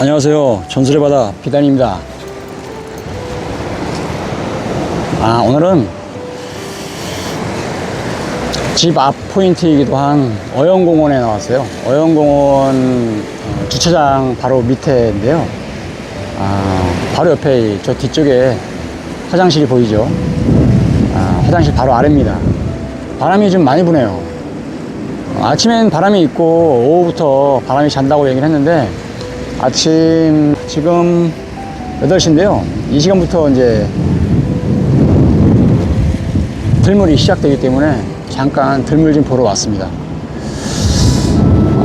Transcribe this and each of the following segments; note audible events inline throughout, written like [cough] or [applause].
안녕하세요. 전설의 바다 비단입니다. 아, 오늘은 집 앞 포인트이기도 한 어영공원에 나왔어요. 어영공원 어, 주차장 바로 밑에인데요. 아, 바로 옆에 저 뒤쪽에 화장실이 보이죠. 아, 화장실 바로 아래입니다. 바람이 좀 많이 부네요. 어, 아침엔 바람이 있고 오후부터 바람이 잔다고 얘기를 했는데 아침 지금 8시인데요. 이 시간부터 이제 들물이 시작되기 때문에 잠깐 들물 좀 보러 왔습니다.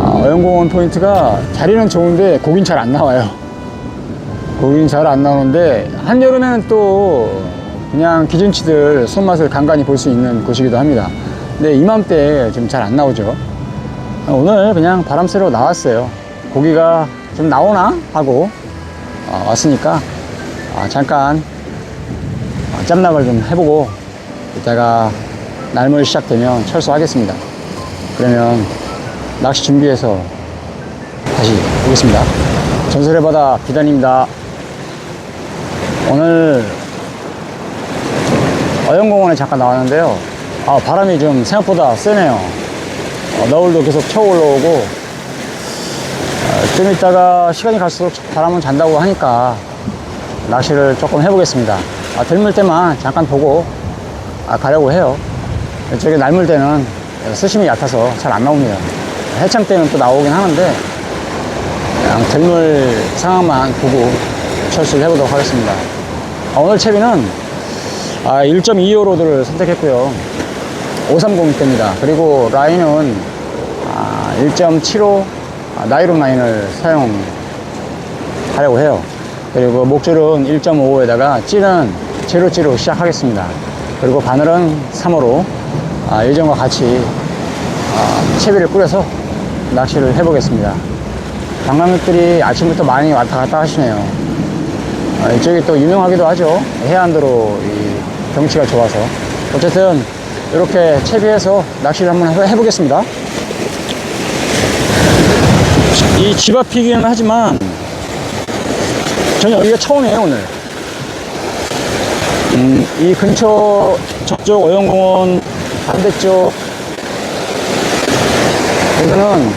아, 어영공원 포인트가 자리는 좋은데 고긴 잘 안 나와요. 고긴 잘 안 나오는데 한여름에는 또 그냥 기준치들 손맛을 간간히 볼 수 있는 곳이기도 합니다. 근데 이맘때 좀잘안 나오죠. 오늘 그냥 바람 쐬러 나왔어요. 고기가 좀 나오나 하고 어, 왔으니까 어, 잠깐 어, 짬낙을 좀 해보고 이따가 날물 시작되면 철수하겠습니다. 그러면 낚시 준비해서 다시 오겠습니다. 전설의 바다 비단입니다. 오늘 어영공원에 잠깐 나왔는데요. 아, 바람이 좀 생각보다 세네요. 어, 너울도 계속 쳐 올라오고 어, 좀 이따가 시간이 갈수록 바람은 잔다고 하니까 낚시를 조금 해보겠습니다. 아, 들물 때만 잠깐 보고 아, 가려고 해요. 저기 날물 때는 수심이 얕아서 잘 안 나옵니다. 해창 때는 또 나오긴 하는데 그냥 들물 상황만 보고 철수를 해보도록 하겠습니다. 아, 오늘 채비는 아, 1.25 로드를 선택했고요. 530대입니다. 그리고 라인은 아, 1.75 아, 나이론 라인을 사용하려고 해요. 그리고 목줄은 1.55에다가 찌는 제로찌로 시작하겠습니다. 그리고 바늘은 3호로 아, 예전과 같이 아, 채비를 꾸려서 낚시를 해보겠습니다. 관광객들이 아침부터 많이 왔다 갔다 하시네요. 아, 이쪽이 또 유명하기도 하죠. 해안도로 이 경치가 좋아서. 어쨌든 이렇게 채비해서 낚시를 한번 해- 해보겠습니다. 이 집 앞이기는 하지만 저는 여기가 처음이에요 오늘. 음, 이 근처 저쪽 어영공원 반대쪽 여기는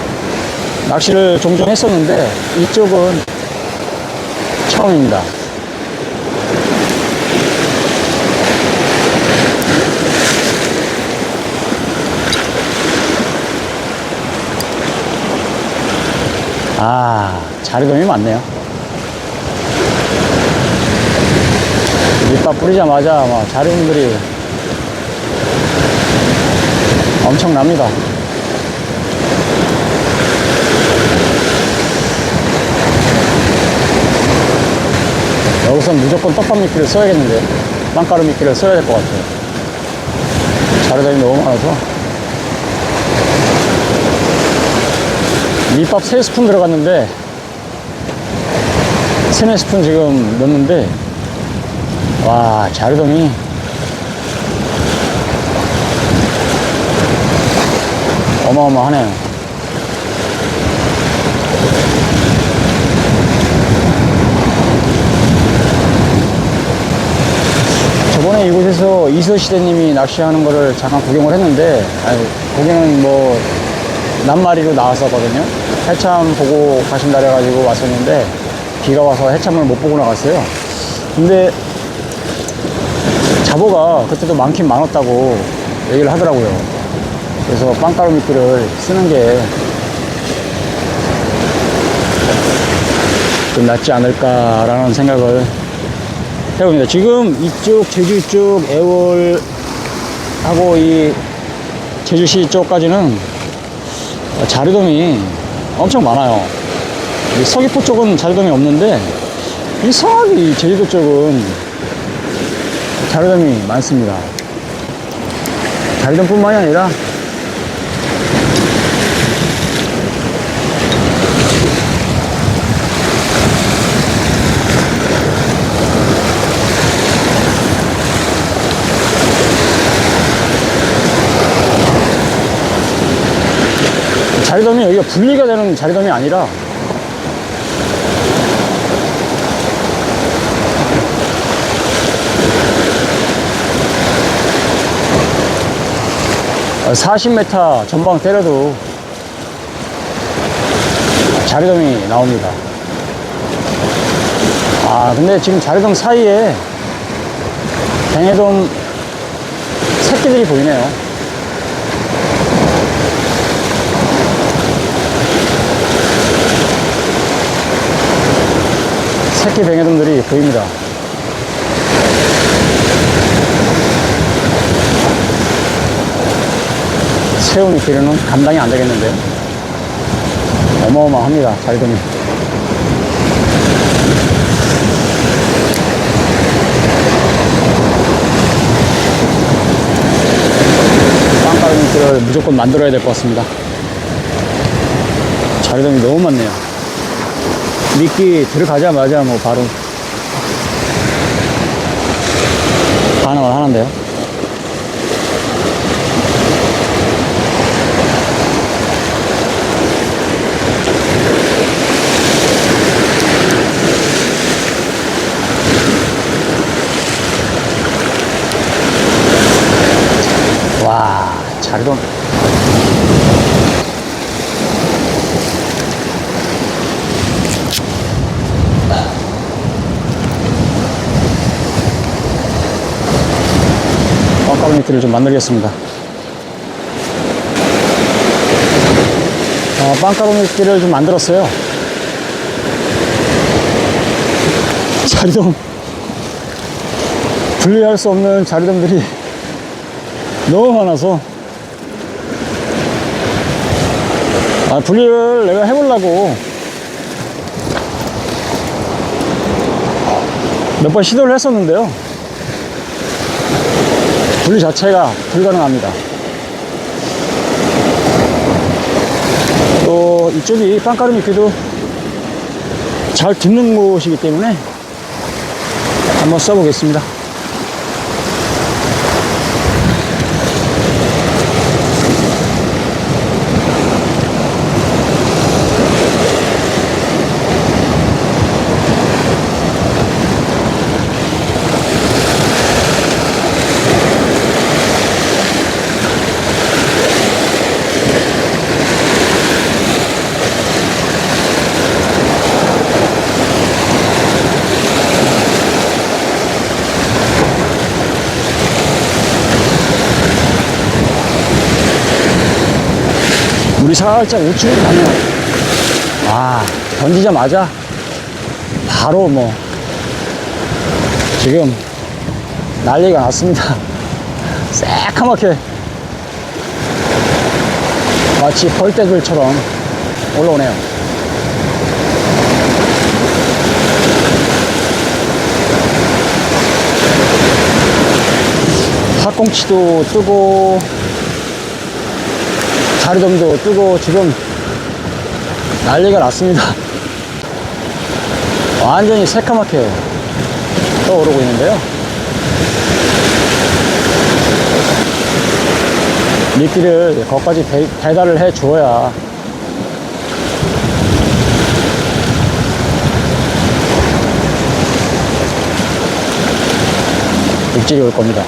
낚시를 종종 했었는데 이쪽은 처음입니다. 아, 자리돔이 많네요. 밑밥 뿌리자마자 막 자리돔들이 엄청납니다. 여기서 무조건 떡밥 미끼를 써야겠는데 빵가루 미끼를 써야 될 것 같아요. 자리돔이 너무 많아서 밑밥 3스푼 들어갔는데 3, 4스푼 지금 넣었는데 와 자르돔이 어마어마하네요. 저번에 이곳에서 이서시대님이 낚시하는 거를 잠깐 구경을 했는데 아니, 구경은 뭐 낱마리로 나왔었거든요. 해참 보고 가신다 그래가지고 왔었는데 비가 와서 해참을 못 보고 나갔어요. 근데 잡어가 그때도 많긴 많았다고 얘기를 하더라고요. 그래서 빵가루 미끼를 쓰는 게 좀 낫지 않을까라는 생각을 해봅니다. 지금 이쪽 제주 쪽 애월하고 이 제주시 쪽까지는 자르돔이 엄청 많아요. 이 서귀포 쪽은 자르돔이 없는데 이상하게 이 제주도 쪽은 자르돔이 많습니다. 자르돔뿐만이 아니라 자리돔이 여기가 분리가 되는 자리돔이 아니라 아, 40m 전방 때려도 자리돔이 나옵니다. 아 근데 지금 자리돔 사이에 뱅에돔 새끼들이 보이네요. 새끼 뱅에돔들이 보입니다. 새우미 기르는 감당이 안 되겠는데요. 어마어마합니다, 자리돔이. 빵가루미들을 무조건 만들어야 될 것 같습니다. 자리돔이 너무 많네요. 미끼 들어가자마자 뭐 바로 반응을 하는데요. 와, 자리돔. 미끼를 좀 만들겠습니다. 어, 빵가루 미끼를 좀 만들었어요. [laughs] 자리돔. 분리할 수 없는 자리돔들이 [laughs] 너무 많아서 아, 분리를 내가 해보려고 몇 번 시도를 했었는데요. 분리 자체가 불가능합니다. 또 이쪽이 빵가루 미끼도 잘 듣는 곳이기 때문에 한번 써보겠습니다. 물이 살짝 우측으로 가네요. 아, 던지자마자 바로 뭐 지금 난리가 났습니다. [laughs] 새카맣게 마치 벌떼들처럼 올라오네요. 팥꽁치도 뜨고 자리돔도 뜨고 지금 난리가 났습니다. 완전히 새카맣게 떠오르고 있는데요. 미끼를 거기까지 배, 배달을 해 줘야 육질이 올 겁니다.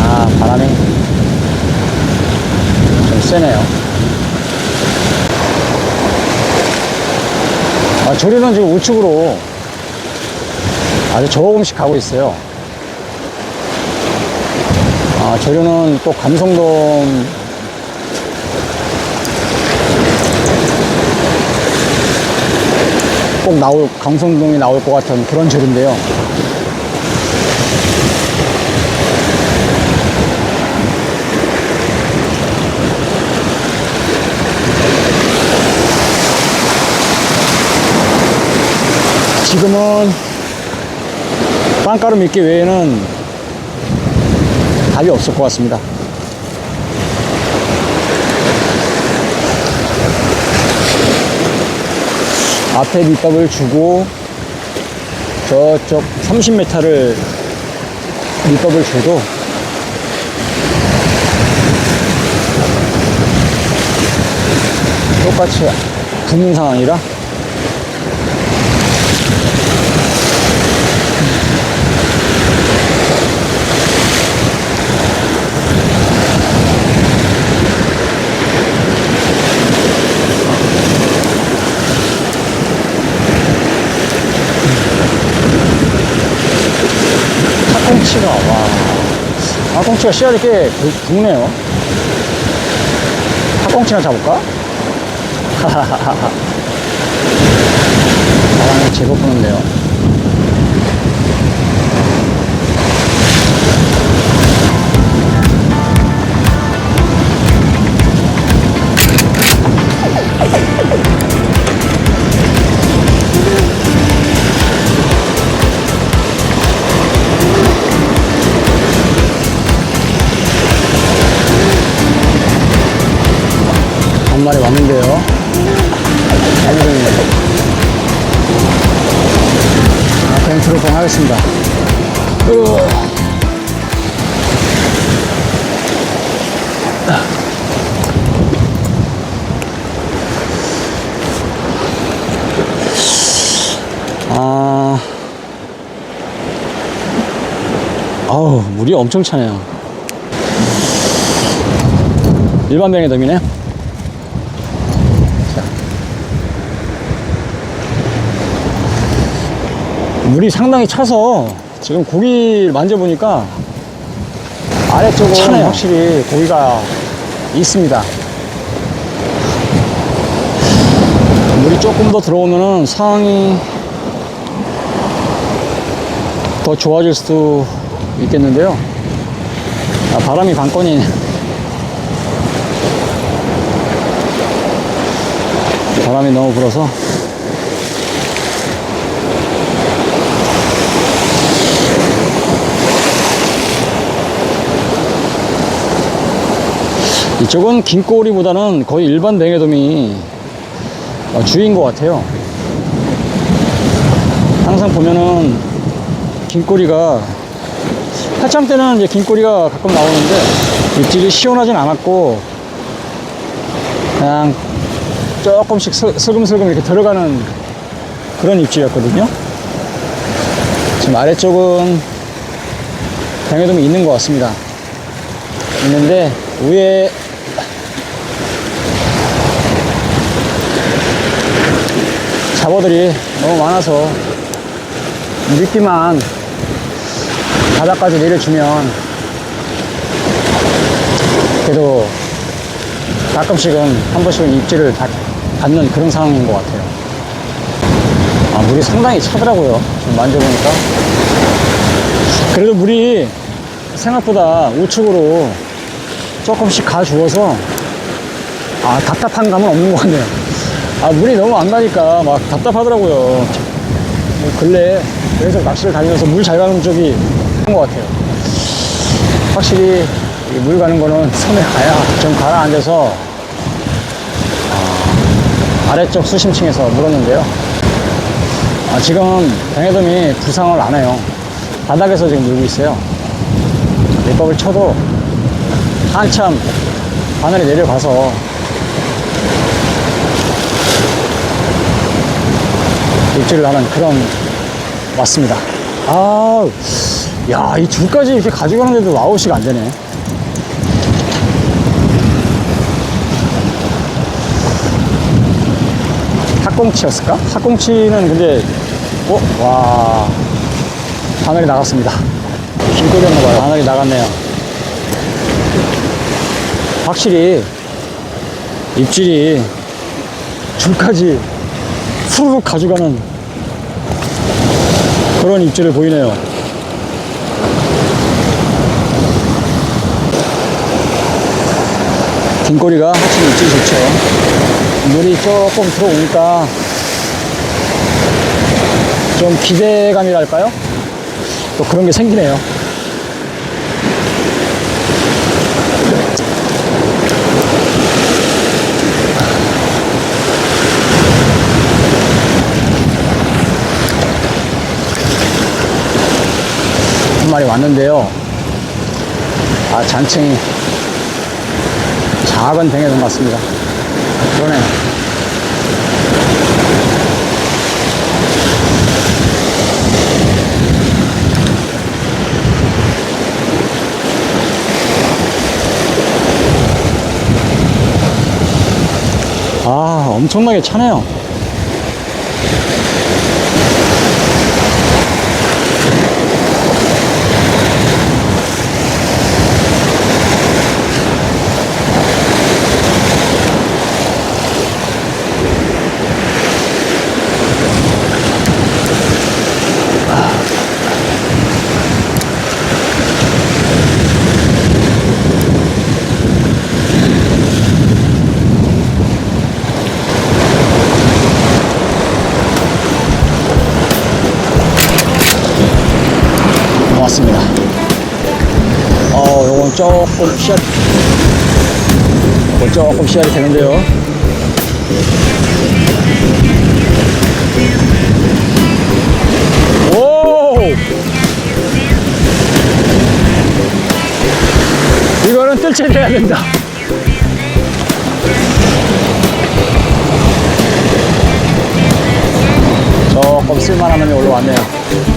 아, 바람이 좀 세네요. 아, 조리는 지금 우측으로 아주 조금씩 가고 있어요. 아, 조류는 또 감성돔 꼭 나올, 감성돔이 나올 것 같은 그런 조류인데요. 지금은 빵가루 미끼 외에는 답이 없을 것 같습니다. 앞에 밑밥을 주고 저쪽 30m를 밑밥을 줘도 똑같이 붙는 상황이라 꽁치가, 와. 아, 꽁치가 씨알이 꽤 굵- 굵네요. 핫꽁치나 잡을까? 바람이 제법 부는데요. 한 마리 왔는데요. 아, 벤트로 봉하겠습니다. 으. 아, 아우 물이 엄청 차네요. 일반 병의 덤이네. 물이 상당히 차서 지금 고기를 만져보니까 아래쪽은 차네요. 확실히 고기가 있습니다. 물이 조금 더 들어오면은 상황이 더 좋아질 수도 있겠는데요. 아, 바람이 관건이 바람이 너무 불어서 이쪽은 긴 꼬리보다는 거의 일반 뱅에돔이 어, 주인 것 같아요. 항상 보면은 긴 꼬리가 한참 때는 이제 긴 꼬리가 가끔 나오는데 입질이 시원하진 않았고 그냥 조금씩 스- 슬금슬금 이렇게 들어가는 그런 입질이었거든요. 지금 아래쪽은 뱅에돔이 있는 것 같습니다. 있는데 위에 잡어들이 너무 많아서 미끼만 바닥까지 내려주면 그래도 가끔씩은 한 번씩은 입질을 받, 받는 그런 상황인 것 같아요. 아, 물이 상당히 차더라고요. 좀 만져보니까. 그래도 물이 생각보다 우측으로 조금씩 가주어서 아 답답한 감은 없는 것 같네요 아 물이 너무 안 가니까 막 답답하더라고요. 뭐 근래 계속 낚시를 다니면서 물 잘 가는 쪽이 한 것 같아요. 확실히 이물 가는 거는 섬에 가야 좀 가라앉아서 아, 아래쪽 수심층에서 물었는데요. 아, 지금 병해돔이 부상을 안 해요. 바닥에서 지금 물고 있어요. 밑밥을 쳐도 한참 바늘이 내려가서 입질을 하는 그런 왔습니다. 아, 야, 이 줄까지 이렇게 가져가는데도 아웃이가 안 되네. 핫꽁치였을까? 핫꽁치는 근데, 어, 와, 바늘이 나갔습니다. 긴꼬리였나봐요. 바늘이 나갔네요. 확실히 입질이 줄까지 후루룩 가져가는 그런 입질을 보이네요. 긴꼬리가 확실히 입질이 좋죠. 물이 조금 들어오니까 좀 기대감이랄까요? 또 그런 게 생기네요. 마리 왔는데요. 아, 잔챙이 작은 뱅에돔 같습니다. 그러네요. 아, 엄청나게 차네요. 나왔습니다. 어, 요건 조금 요건 조금 씨앗이 되는데요. 오! 이거는 뜰채 돼야 된다. 조금 쓸만한 놈이 올라왔네요.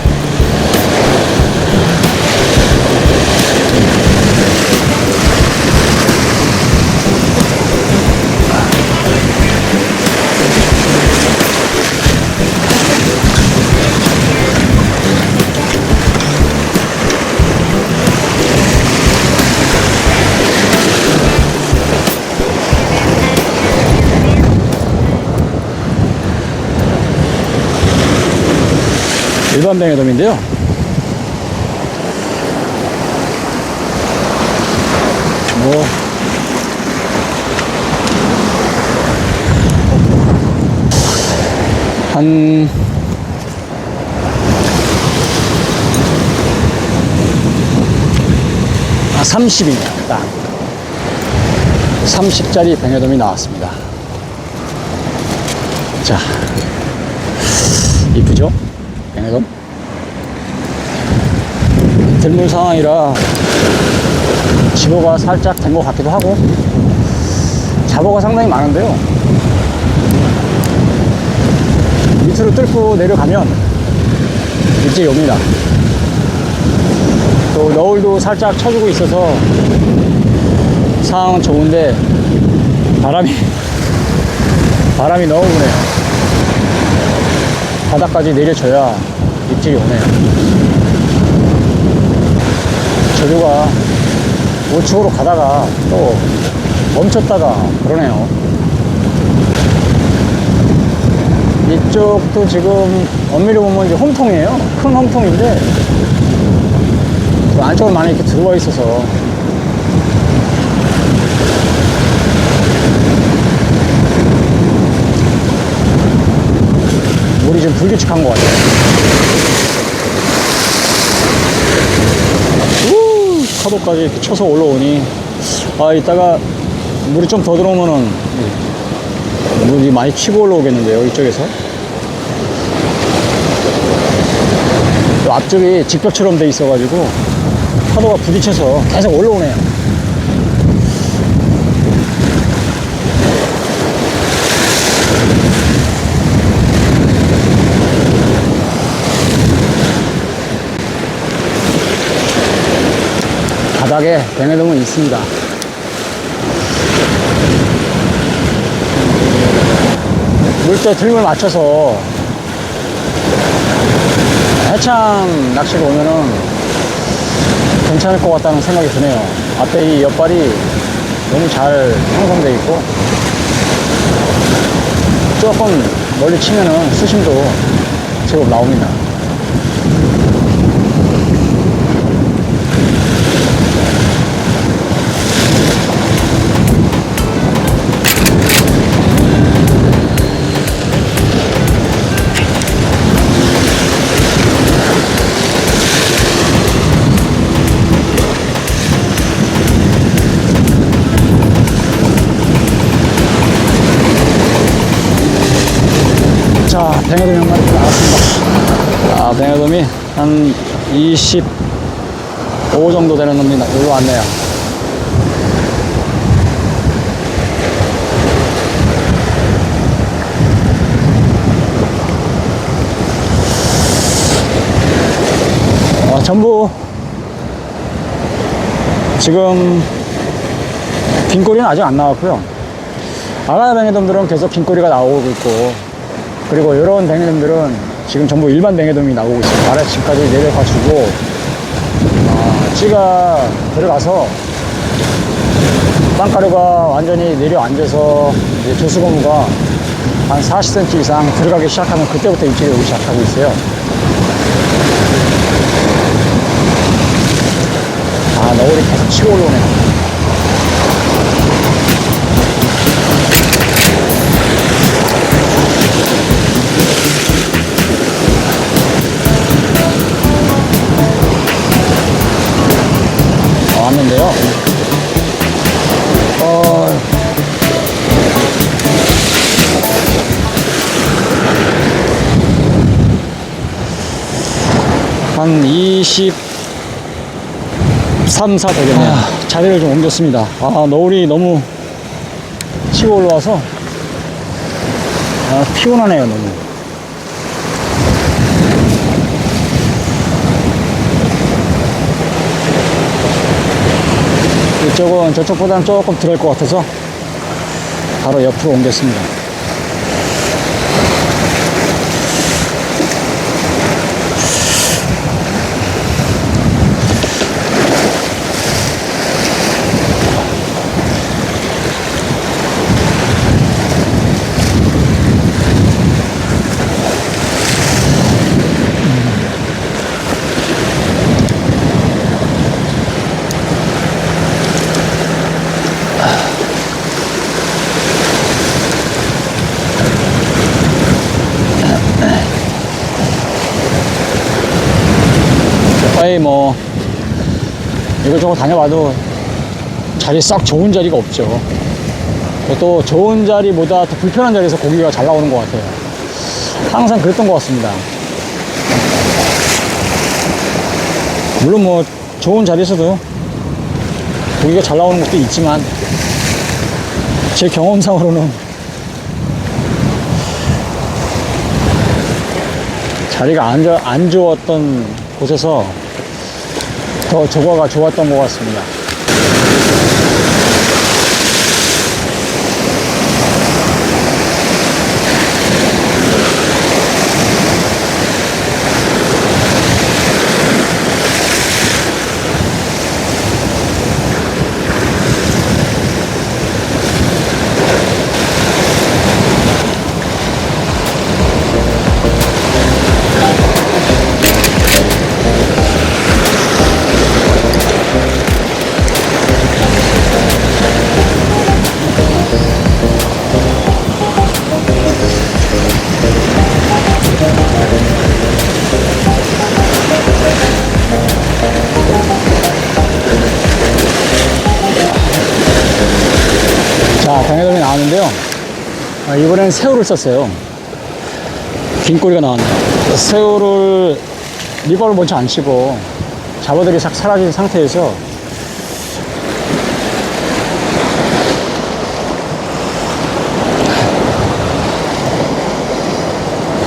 일반 뱅에돔인데요. 뭐 한, 아, 30이네요, 딱. 30짜리 뱅에돔이 나왔습니다. 자, 이쁘죠? 뱅에돔? 들물 상황이라 집어가 살짝 된 것 같기도 하고 잡어가 상당히 많은데요. 밑으로 뚫고 내려가면 일찍 옵니다. 또 너울도 살짝 쳐주고 있어서 상황은 좋은데 바람이 바람이 너무 부네요. 바닥까지 내려줘야 입질이 오네요 저주가 우측으로 가다가 또 멈췄다가 그러네요. 이쪽도 지금 엄밀히 보면 이제 홈통이에요. 큰 홈통인데 그 안쪽으로 많이 이렇게 들어와 있어서 물이 좀 불규칙한 것 같아요. 우, 파도까지 이렇게 쳐서 올라오니 아 이따가 물이 좀 더 들어오면은 물이 많이 치고 올라오겠는데요 이쪽에서? 또 앞쪽이 직벽처럼 돼 있어 가지고 파도가 부딪혀서 계속 올라오네요 바닥에 뱅에돔은 있습니다 물때 들물 맞춰서 해창 낚시를 오면은 괜찮을 것 같다는 생각이 드네요. 앞에 이 옆발이 너무 잘 형성되어 있고 조금 멀리 치면은 수심도 제법 나옵니다. 25 정도 되는 놈이 여기 왔네요. 어, 전부 지금 빈꼬리는 아직 안 나왔고요. 아가야 뱅에돔들은 계속 빈꼬리가 나오고 있고 그리고 이런 뱅에돔들은 지금 전부 일반 뱅에돔이 나오고 있어요. 아래층까지 내려가지고 아, 찌가 들어가서 빵가루가 완전히 내려앉아서 이제 조수고무가 한 40cm 이상 들어가기 시작하면 그때부터 입질이 오기 시작하고 있어요. 아, 너울이 계속 치고 올라오네. 한 20, 3, 4 되겠네요. 자리를 좀 옮겼습니다. 아, 노을이 너무 치고 올라와서 아, 피곤하네요, 너무. 이쪽은 저쪽보다는 조금 덜할 것 같아서 바로 옆으로 옮겼습니다. 거의 뭐 이것저것 다녀봐도 자리 썩 좋은 자리가 없죠. 또 좋은 자리보다 더 불편한 자리에서 고기가 잘 나오는 것 같아요. 항상 그랬던 것 같습니다. 물론 뭐 좋은 자리에서도 고기가 잘 나오는 것도 있지만 제 경험상으로는 자리가 안, 좋- 안 좋았던 곳에서 더 조과가 좋았던 것 같습니다. 이번엔 새우를 썼어요. 긴 꼬리가 나왔네요. 새우를 리버를 먼저 안 치고 잡아들이 싹 사라진 상태에서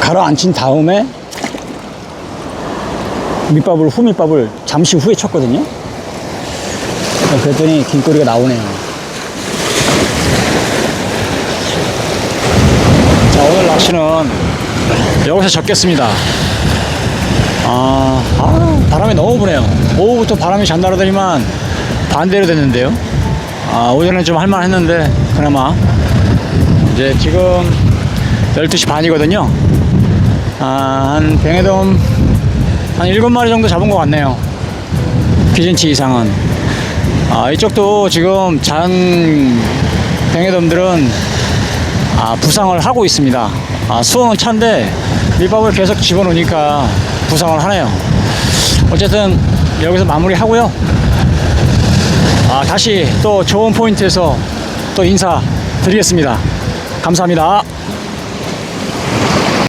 가라앉힌 다음에 밑밥을 후밑밥을 잠시 후에 쳤거든요. 그랬더니 긴 꼬리가 나오네요. 자, 오늘 낚시는 여기서 접겠습니다. 아, 아, 바람이 너무 부네요. 오후부터 바람이 잔다르더니만 반대로 됐는데요. 아, 오전에 좀 할만 했는데, 그나마. 이제 지금 12시 반이거든요. 아, 한 병해돔 한 7마리 정도 잡은 것 같네요. 기준치 이상은. 아, 이쪽도 지금 잔 병해돔들은 아, 부상을 하고 있습니다. 아, 수온은 찬데 밑밥을 계속 집어넣으니까 부상을 하네요. 어쨌든 여기서 마무리 하고요. 아, 다시 또 좋은 포인트에서 또 인사 드리겠습니다. 감사합니다.